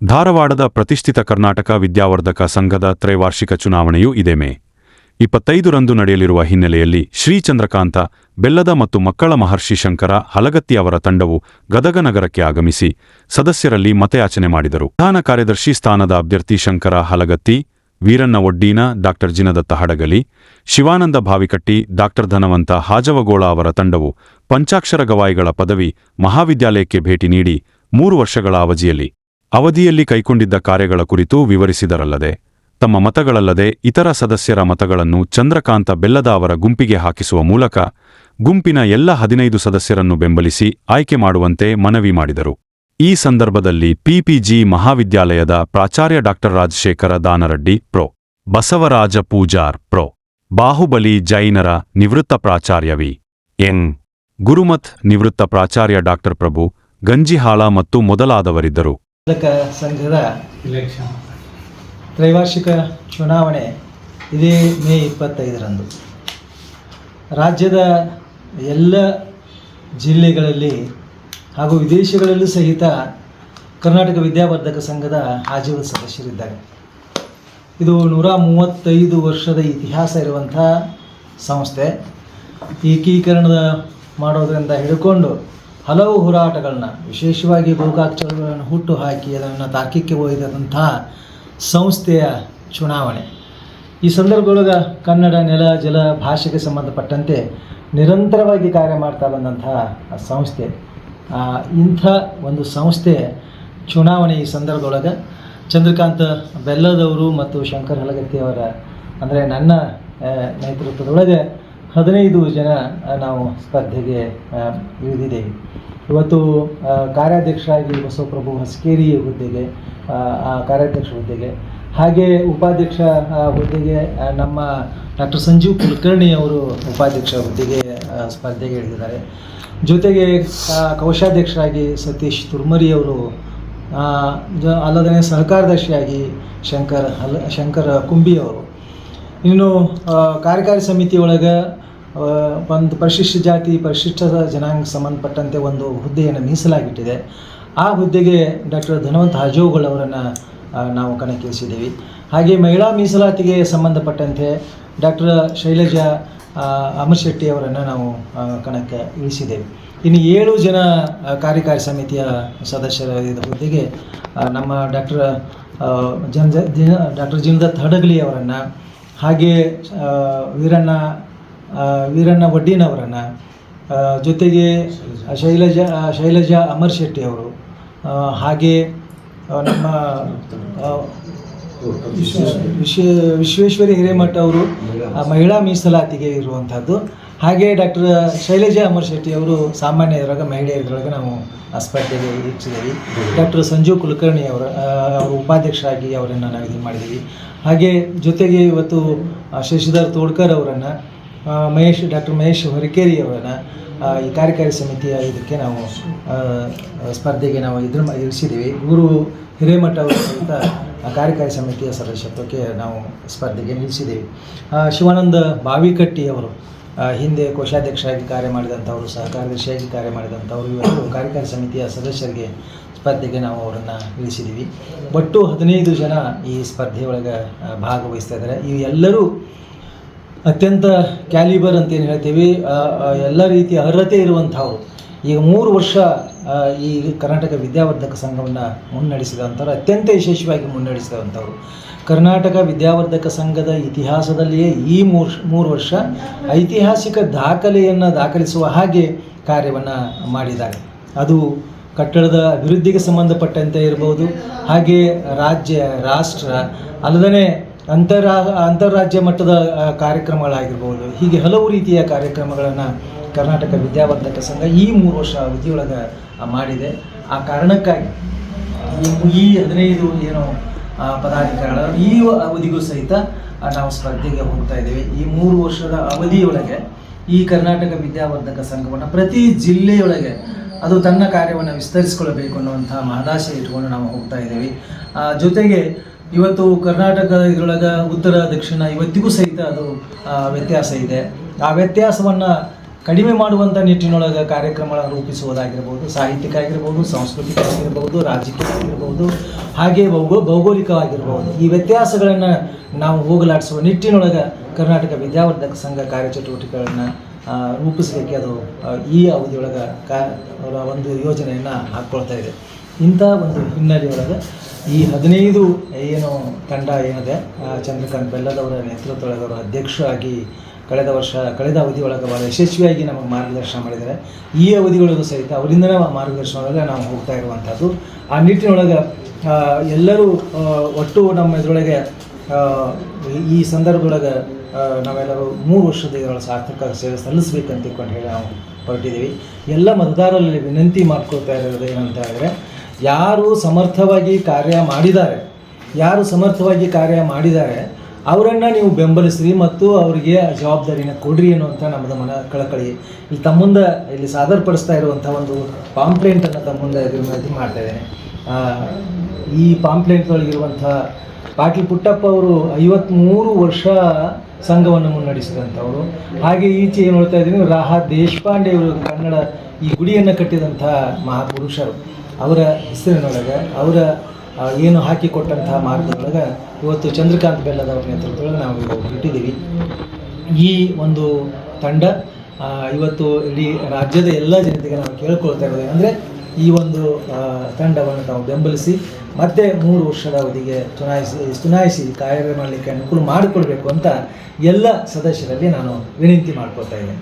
ಧಾರವಾಡದ ಪ್ರತಿಷ್ಠಿತ ಕರ್ನಾಟಕ ವಿದ್ಯಾವರ್ಧಕ ಸಂಘದ ತ್ರೈವಾರ್ಷಿಕ ಚುನಾವಣೆಯು ಇದೇ ಮೇ ಇಪ್ಪತ್ತೈದರಂದು ನಡೆಯಲಿರುವ ಹಿನ್ನೆಲೆಯಲ್ಲಿ ಶ್ರೀ ಚಂದ್ರಕಾಂತ ಬೆಲ್ಲದ ಮತ್ತು ಮಕ್ಕಳ ಮಹರ್ಷಿ ಶಂಕರ ಹಲಗತ್ತಿ ಅವರ ತಂಡವು ಗದಗ ನಗರಕ್ಕೆ ಆಗಮಿಸಿ ಸದಸ್ಯರಲ್ಲಿ ಮತಯಾಚನೆ ಮಾಡಿದರು. ಪ್ರಧಾನ ಕಾರ್ಯದರ್ಶಿ ಸ್ಥಾನದ ಅಭ್ಯರ್ಥಿ ಶಂಕರ ಹಲಗತ್ತಿ, ವೀರಣ್ಣ ಒಡ್ಡೀನ, ಡಾಕ್ಟರ್ ಜಿನದತ್ತ ಹಡಗಲಿ, ಶಿವಾನಂದ ಭಾವಿಕಟ್ಟಿ, ಡಾಕ್ಟರ್ ಧನವಂತ ಹಾಜವಗೋಳ ಅವರ ತಂಡವು ಪಂಚಾಕ್ಷರ ಗವಾಯಿಗಳ ಪದವಿ ಮಹಾವಿದ್ಯಾಲಯಕ್ಕೆ ಭೇಟಿ ನೀಡಿ ಮೂರು ವರ್ಷಗಳ ಅವಧಿಯಲ್ಲಿ ಅವಧಿಯಲ್ಲಿ ಕೈಕೊಂಡಿದ್ದ ಕಾರ್ಯಗಳ ಕುರಿತು ವಿವರಿಸಿದರಲ್ಲದೆ, ತಮ್ಮ ಮತಗಳಲ್ಲದೆ ಇತರ ಸದಸ್ಯರ ಮತಗಳನ್ನು ಚಂದ್ರಕಾಂತ ಬೆಲ್ಲದ ಅವರ ಗುಂಪಿಗೆ ಹಾಕಿಸುವ ಮೂಲಕ ಗುಂಪಿನ ಎಲ್ಲ ಹದಿನೈದು ಸದಸ್ಯರನ್ನು ಬೆಂಬಲಿಸಿ ಆಯ್ಕೆ ಮಾಡುವಂತೆ ಮನವಿ ಮಾಡಿದರು. ಈ ಸಂದರ್ಭದಲ್ಲಿ ಪಿಪಿಜಿ ಮಹಾವಿದ್ಯಾಲಯದ ಪ್ರಾಚಾರ್ಯ doctor Rajashekhar Danaraddi, pro. Basavaraj Pujar, pro. Bahubali ಜೈನರ ನಿವೃತ್ತ ಪ್ರಾಚಾರ್ಯ ವಿ. ಎನ್. ಗುರುಮತ್ ನಿವೃತ್ತ ಪ್ರಾಚಾರ್ಯ ಡಾಕ್ಟರ್ ಪ್ರಭು ಗಂಜಿಹಾಳ ಮತ್ತು ಮೊದಲಾದವರಿದ್ದರು. ಸಂಘದ ಇಲೆಕ್ಷನ್ ತ್ರೈವಾರ್ಷಿಕ ಚುನಾವಣೆ ಇದೇ ಮೇ ಇಪ್ಪತ್ತೈದರಂದು. ರಾಜ್ಯದ ಎಲ್ಲ ಜಿಲ್ಲೆಗಳಲ್ಲಿ ಹಾಗೂ ವಿದೇಶಗಳಲ್ಲೂ ಸಹಿತ ಕರ್ನಾಟಕ ವಿದ್ಯಾವರ್ಧಕ ಸಂಘದ ಆಜೀವ ಸದಸ್ಯರಿದ್ದಾರೆ. ಇದು ನೂರ ಮೂವತ್ತೈದು ವರ್ಷದ ಇತಿಹಾಸ ಇರುವಂಥ ಸಂಸ್ಥೆ. ಏಕೀಕರಣದ ಮಾಡೋದರಿಂದ ಹಿಡ್ಕೊಂಡು ಹಲವು ಹೋರಾಟಗಳನ್ನ, ವಿಶೇಷವಾಗಿ ಗೋಕಾಕ್ಷರಗಳನ್ನು ಹುಟ್ಟು ಹಾಕಿ ಅದನ್ನು ತಾರ್ಕಿಕ್ಕೆ ಒಯ್ದಂತಹ ಸಂಸ್ಥೆಯ ಚುನಾವಣೆ. ಈ ಸಂದರ್ಭದೊಳಗೆ ಕನ್ನಡ ನೆಲ, ಜಲ, ಭಾಷೆಗೆ ಸಂಬಂಧಪಟ್ಟಂತೆ ನಿರಂತರವಾಗಿ ಕಾರ್ಯ ಮಾಡ್ತಾ ಬಂದಂತಹ ಸಂಸ್ಥೆ. ಇಂಥ ಒಂದು ಸಂಸ್ಥೆ ಚುನಾವಣೆ ಈ ಸಂದರ್ಭದೊಳಗೆ ಚಂದ್ರಕಾಂತ ಬೆಲ್ಲದವರು ಮತ್ತು ಶಂಕರ್ ಹಲಗತ್ತಿಯವರ, ಅಂದರೆ ನನ್ನ ನೇತೃತ್ವದೊಳಗೆ ಹದಿನೈದು ಜನ ನಾವು ಸ್ಪರ್ಧೆಗೆ ಇಳಿದಿದ್ದೇವೆ. ಇವತ್ತು ಕಾರ್ಯಾಧ್ಯಕ್ಷರಾಗಿ ಬಸವಪ್ರಭು ಹಸ್ಕೇರಿ ಹುದ್ದೆಗೆ ಕಾರ್ಯಾಧ್ಯಕ್ಷ ಹುದ್ದೆಗೆ, ಹಾಗೆ ಉಪಾಧ್ಯಕ್ಷ ಹುದ್ದೆಗೆ ನಮ್ಮ ಡಾಕ್ಟರ್ ಸಂಜೀವ್ ಕುಲಕರ್ಣಿ ಅವರು ಉಪಾಧ್ಯಕ್ಷ ಹುದ್ದೆಗೆ ಸ್ಪರ್ಧೆಗೆ ಇಳಿದಿದ್ದಾರೆ. ಜೊತೆಗೆ ಕೌಶಾಧ್ಯಕ್ಷರಾಗಿ ಸತೀಶ್ ತುರ್ಮರಿ ಅವರು ಅಲ್ಲದೇ ಸಹಕಾರದರ್ಶಿಯಾಗಿ ಶಂಕರ್ ಹಲ್ ಶಂಕರ ಕುಂಬಿ ಅವರು. ಇನ್ನು ಕಾರ್ಯಕಾರಿ ಸಮಿತಿಯೊಳಗೆ ಒಂದು ಪರಿಶಿಷ್ಟ ಜಾತಿ, ಪರಿಶಿಷ್ಟ ಜನಾಂಗ ಸಂಬಂಧಪಟ್ಟಂತೆ ಒಂದು ಹುದ್ದೆಯನ್ನು ಮೀಸಲಾಗಿಟ್ಟಿದೆ. ಆ ಹುದ್ದೆಗೆ ಡಾಕ್ಟರ್ ಧನವಂತ ಹಾಜೋಗಳು ಅವರನ್ನು ನಾವು ಕಣಕ್ಕಿಳಿಸಿದ್ದೀವಿ. ಹಾಗೆ ಮಹಿಳಾ ಮೀಸಲಾತಿಗೆ ಸಂಬಂಧಪಟ್ಟಂತೆ ಡಾಕ್ಟರ್ ಶೈಲಜಾ ಅಮರ್ ಶೆಟ್ಟಿ ಅವರನ್ನು ನಾವು ಕಣಕ್ಕೆ ಇಳಿಸಿದ್ದೇವೆ. ಇನ್ನು ಏಳು ಜನ ಕಾರ್ಯಕಾರಿ ಸಮಿತಿಯ ಸದಸ್ಯರ ಹುದ್ದೆಗೆ ನಮ್ಮ ಡಾಕ್ಟರ್ ಜನ, ಡಾಕ್ಟರ್ ಜಿನದತ್ ಹಡಗಲಿ ಅವರನ್ನು, ಹಾಗೆ ವೀರಣ್ಣ ವೀರಣ್ಣ ವಡ್ಡಿನವರನ್ನು ಜೊತೆಗೆ ಶೈಲಜಾ. ಶೈಲಜಾ ಅಮರ್ ಶೆಟ್ಟಿ ಅವರು. ಹಾಗೆ ನಮ್ಮ ವಿಶ್ವ ವಿಶ್ವ ವಿಶ್ವೇಶ್ವರಿ ಹಿರೇಮಠ ಅವರು ಆ, ಮಹಿಳಾ ಮೀಸಲಾತಿಗೆ ಇರುವಂಥದ್ದು ಹಾಗೆ ಡಾಕ್ಟರ್ ಶೈಲಜಾ ಅಮರ್ ಶೆಟ್ಟಿ ಅವರು ಸಾಮಾನ್ಯ ಇದ್ರಾಗ ಮಹಿಳೆಯರೊಳಗೆ ನಾವು ಆಸ್ಪತ್ರೆಗೆ ಸ್ಪರ್ಧೆಗೆ ಇರಿಸಿದ್ದೀವಿ ಡಾಕ್ಟರ್ ಸಂಜೀವ್ ಕುಲಕರ್ಣಿ ಅವರ ಅವರು ಉಪಾಧ್ಯಕ್ಷರಾಗಿ ಅವರನ್ನು ನಾವು ಇದು ಮಾಡಿದ್ದೀವಿ. ಹಾಗೆ ಜೊತೆಗೆ ಇವತ್ತು ಶಶಿಧರ್ ತೋಡ್ಕರ್ ಅವರನ್ನು ಮಹೇಶ್, ಡಾಕ್ಟರ್ ಮಹೇಶ್ ಹೊರಕೇರಿಯವರ ಈ ಕಾರ್ಯಕಾರಿ ಸಮಿತಿಯ ಇದಕ್ಕೆ ನಾವು ಸ್ಪರ್ಧೆಗೆ ನಾವು ಇದ್ರ ಇರಿಸಿದ್ದೀವಿ ಗುರು ಹಿರೇಮಠ ಅವರು ಆ ಕಾರ್ಯಕಾರಿ ಸಮಿತಿಯ ಸದಸ್ಯತ್ವಕ್ಕೆ ನಾವು ಸ್ಪರ್ಧೆಗೆ ನಿಲ್ಲಿಸಿದ್ದೀವಿ. ಶಿವಾನಂದ ಬಾವಿಕಟ್ಟಿ ಅವರು ಹಿಂದೆ ಕೋಶಾಧ್ಯಕ್ಷರಾಗಿ ಕಾರ್ಯ ಮಾಡಿದಂಥವರು, ಸಹ ಕಾರ್ಯದರ್ಶಿಯಾಗಿ ಕಾರ್ಯ ಮಾಡಿದಂಥವರು ಇವತ್ತು ಕಾರ್ಯಕಾರಿ ಸಮಿತಿಯ ಸದಸ್ಯರಿಗೆ ಸ್ಪರ್ಧೆಗೆ ನಾವು ಅವರನ್ನು ಇಳಿಸಿದ್ದೀವಿ. ಒಟ್ಟು ಹದಿನೈದು ಜನ ಈ ಸ್ಪರ್ಧೆಯೊಳಗೆ ಭಾಗವಹಿಸ್ತಾ ಇದ್ದಾರೆ. ಇವೆಲ್ಲರೂ ಅತ್ಯಂತ ಕ್ಯಾಲಿಬರ್ ಅಂತ ಏನು ಹೇಳ್ತೀವಿ ಎಲ್ಲ ರೀತಿಯ ಅರ್ಹತೆ ಇರುವಂಥವು. ಈಗ ಮೂರು ವರ್ಷ ಈ ಕರ್ನಾಟಕ ವಿದ್ಯಾವರ್ಧಕ ಸಂಘವನ್ನು ಮುನ್ನಡೆಸಿದಂಥವ್ರು ಅತ್ಯಂತ ಯಶಸ್ವಿಯಾಗಿ ಮುನ್ನಡೆಸಿದಂಥವ್ರು ಕರ್ನಾಟಕ ವಿದ್ಯಾವರ್ಧಕ ಸಂಘದ ಇತಿಹಾಸದಲ್ಲಿಯೇ ಈ ಮೂರು ಮೂರು ವರ್ಷ ಐತಿಹಾಸಿಕ ದಾಖಲೆಯನ್ನು ದಾಖಲಿಸುವ ಹಾಗೆ ಕಾರ್ಯವನ್ನು ಮಾಡಿದ್ದಾರೆ. ಅದು ಕಟ್ಟಡದ ಅಭಿವೃದ್ಧಿಗೆ ಸಂಬಂಧಪಟ್ಟಂತೆ ಇರ್ಬೋದು, ಹಾಗೆ ರಾಜ್ಯ, ರಾಷ್ಟ್ರ ಅಲ್ಲದೇ ಅಂತರಾ, ಅಂತಾರಾಜ್ಯ ಮಟ್ಟದ ಕಾರ್ಯಕ್ರಮಗಳಾಗಿರ್ಬೋದು, ಹೀಗೆ ಹಲವು ರೀತಿಯ ಕಾರ್ಯಕ್ರಮಗಳನ್ನು ಕರ್ನಾಟಕ ವಿದ್ಯಾವರ್ಧಕ ಸಂಘ ಈ ಮೂರು ವರ್ಷ ಅವಧಿಯೊಳಗೆ ಮಾಡಿದೆ. ಆ ಕಾರಣಕ್ಕಾಗಿ, ಈ- ಹದಿನೈದು ಏನು ಪದಾಧಿಕಾರಿಗಳ ಈ ಅವಧಿಗೂ ಸಹಿತ ನಾವು ಸ್ಪರ್ಧೆಗೆ ಹೋಗ್ತಾ ಇದ್ದೇವೆ. ಈ ಮೂರು ವರ್ಷದ ಅವಧಿಯೊಳಗೆ ಈ ಕರ್ನಾಟಕ ವಿದ್ಯಾವರ್ಧಕ ಸಂಘವನ್ನು ಪ್ರತಿ ಜಿಲ್ಲೆಯೊಳಗೆ ಅದು ತನ್ನ ಕಾರ್ಯವನ್ನು ವಿಸ್ತರಿಸಿಕೊಳ್ಳಬೇಕು ಅನ್ನುವಂಥ ಮಹದಾಶೆ ಇಟ್ಕೊಂಡು ನಾವು ಹೋಗ್ತಾ ಇದ್ದೀವಿ. ಜೊತೆಗೆ ಇವತ್ತು ಕರ್ನಾಟಕ ಇದರೊಳಗೆ ಉತ್ತರ, ದಕ್ಷಿಣ ಇವತ್ತಿಗೂ ಸಹಿತ ಅದು ವ್ಯತ್ಯಾಸ ಇದೆ. ಆ ವ್ಯತ್ಯಾಸವನ್ನು ಕಡಿಮೆ ಮಾಡುವಂಥ ನಿಟ್ಟಿನೊಳಗೆ ಕಾರ್ಯಕ್ರಮಗಳನ್ನು ರೂಪಿಸುವುದಾಗಿರ್ಬೋದು ಸಾಹಿತ್ಯಿಕ ಆಗಿರ್ಬೋದು ಸಾಂಸ್ಕೃತಿಕ ಆಗಿರ್ಬೋದು ರಾಜಕೀಯ ಆಗಿರ್ಬೋದು ಹಾಗೆ ಭೌಗೋ, ಭೌಗೋಳಿಕವಾಗಿರ್ಬೋದು. ಈ ವ್ಯತ್ಯಾಸಗಳನ್ನು ನಾವು ಹೋಗಲಾಡಿಸುವ ನಿಟ್ಟಿನೊಳಗೆ ಕರ್ನಾಟಕ ವಿದ್ಯಾವರ್ಧಕ ಸಂಘ ಕಾರ್ಯಚಟುವಟಿಕೆಗಳನ್ನು ರೂಪಿಸಲಿಕ್ಕೆ ಅದು ಈ ಅವಧಿಯೊಳಗೆ ಕಾ, ಒಂದು ಯೋಜನೆಯನ್ನು ಹಾಕ್ಕೊಳ್ತಾ ಇದೆ. ಇಂಥ ಒಂದು ಹಿನ್ನೆಲೆಯೊಳಗೆ ಈ ಹದಿನೈದು ಏನು ತಂಡ ಏನಿದೆ ಚಂದ್ರಕಾಂತ್ ಬೆಲ್ಲದವರ ನೇತೃತ್ವದೊಳಗವರು ಅಧ್ಯಕ್ಷರಾಗಿ ಕಳೆದ ವರ್ಷ, ಕಳೆದ ಅವಧಿಯೊಳಗೆ ಭಾಳ ಯಶಸ್ವಿಯಾಗಿ ನಮಗೆ ಮಾರ್ಗದರ್ಶನ ಮಾಡಿದ್ದಾರೆ. ಈ ಅವಧಿಗಳಿಗೂ ಸಹಿತ ಅವರಿಂದನೇ ಮಾರ್ಗದರ್ಶನದೊಳಗೆ ನಾವು ಹೋಗ್ತಾ ಇರುವಂಥದ್ದು. ಆ ನಿಟ್ಟಿನೊಳಗೆ ಎಲ್ಲರೂ ಒಟ್ಟು ನಮ್ಮ ಇದರೊಳಗೆ ಈ ಸಂದರ್ಭದೊಳಗೆ ನಾವೆಲ್ಲರೂ ಮೂರು ವರ್ಷದ ಸಾರ್ಥಕ ಸೇವೆ ಸಲ್ಲಿಸ್ಬೇಕಂತ ತಿಳ್ಕೊಂಡು ಹೇಳಿ ನಾವು ಹೊರಟಿದ್ದೀವಿ. ಎಲ್ಲ ಮತದಾರರಲ್ಲಿ ವಿನಂತಿ ಮಾಡ್ಕೊಳ್ತಾ ಇರೋದು ಏನಂತ ಹೇಳಿದ್ರೆ ಯಾರು ಸಮರ್ಥವಾಗಿ ಕಾರ್ಯ ಮಾಡಿದ್ದಾರೆ, ಯಾರು ಸಮರ್ಥವಾಗಿ ಕಾರ್ಯ ಮಾಡಿದ್ದಾರೆ, ಅವರನ್ನು ನೀವು ಬೆಂಬಲಿಸ್ರಿ ಮತ್ತು ಅವರಿಗೆ ಜವಾಬ್ದಾರಿನ ಕೊಡ್ರಿ ಅನ್ನುವಂಥ ನಮ್ಮದು ಮನ ಕಳಕಳಿ. ಇಲ್ಲಿ ತಮ್ಮ ಮುಂದೆ ಇಲ್ಲಿ ಸಾದರಪಡಿಸ್ತಾ ಇರುವಂಥ ಒಂದು ಪಾಂಪ್ಲೇಂಟನ್ನು ತಮ್ಮುಂದ ಮುಂದೆ ಇದ್ರ ಮೇಲೆ ಮಾಡ್ತಾ ಇದ್ದೇನೆ. ಈ ಪಾಂಪ್ಲೇಂಟ್ಗಳಿಗಿರುವಂಥ ಪಾಟೀಲ್ ಪುಟ್ಟಪ್ಪ ಅವರು ಐವತ್ತ್ಮೂರು ವರ್ಷ ಸಂಘವನ್ನು ಮುನ್ನಡೆಸಿದಂಥವರು. ಹಾಗೆ ಈಚೆ ಏನು ಹೇಳ್ತಾ ಇದ್ದೀನಿ, ರಾಹ ದೇಶಪಾಂಡೆ ಅವರು ಕನ್ನಡ ಈ ಗುಡಿಯನ್ನು ಕಟ್ಟಿದಂಥ ಮಹಾಪುರುಷರು. ಅವರ ಹೆಸರಿನೊಳಗೆ ಅವರ ಏನು ಹಾಕಿಕೊಟ್ಟಂತಹ ಮಾರ್ಗದೊಳಗೆ ಇವತ್ತು ಚಂದ್ರಕಾಂತ್ ಬೆಲ್ಲದವರ ನೇತೃತ್ವದೊಳಗೆ ನಾವು ಇಟ್ಟಿದ್ದೀವಿ ಈ ಒಂದು ತಂಡ ಇವತ್ತು ಇಡೀ ರಾಜ್ಯದ ಎಲ್ಲ ಜನತೆಗೆ ನಾವು ಕೇಳ್ಕೊಳ್ತಾ ಇರೋದು ಅಂದರೆ ಈ ಒಂದು ತಂಡವನ್ನು ನಾವು ಬೆಂಬಲಿಸಿ ಮತ್ತೆ ಮೂರು ವರ್ಷದ ಅವಧಿಗೆ ಚುನಾಯಿಸಿ ಚುನಾಯಿಸಿ ಕಾರ್ಯ ಮಾಡಲಿಕ್ಕೆ ಅನುಕೂಲ ಮಾಡಿಕೊಳ್ಬೇಕು ಅಂತ ಎಲ್ಲ ಸದಸ್ಯರಲ್ಲಿ ನಾನು ವಿನಂತಿ ಮಾಡ್ಕೊಳ್ತಾ ಇದ್ದೇನೆ.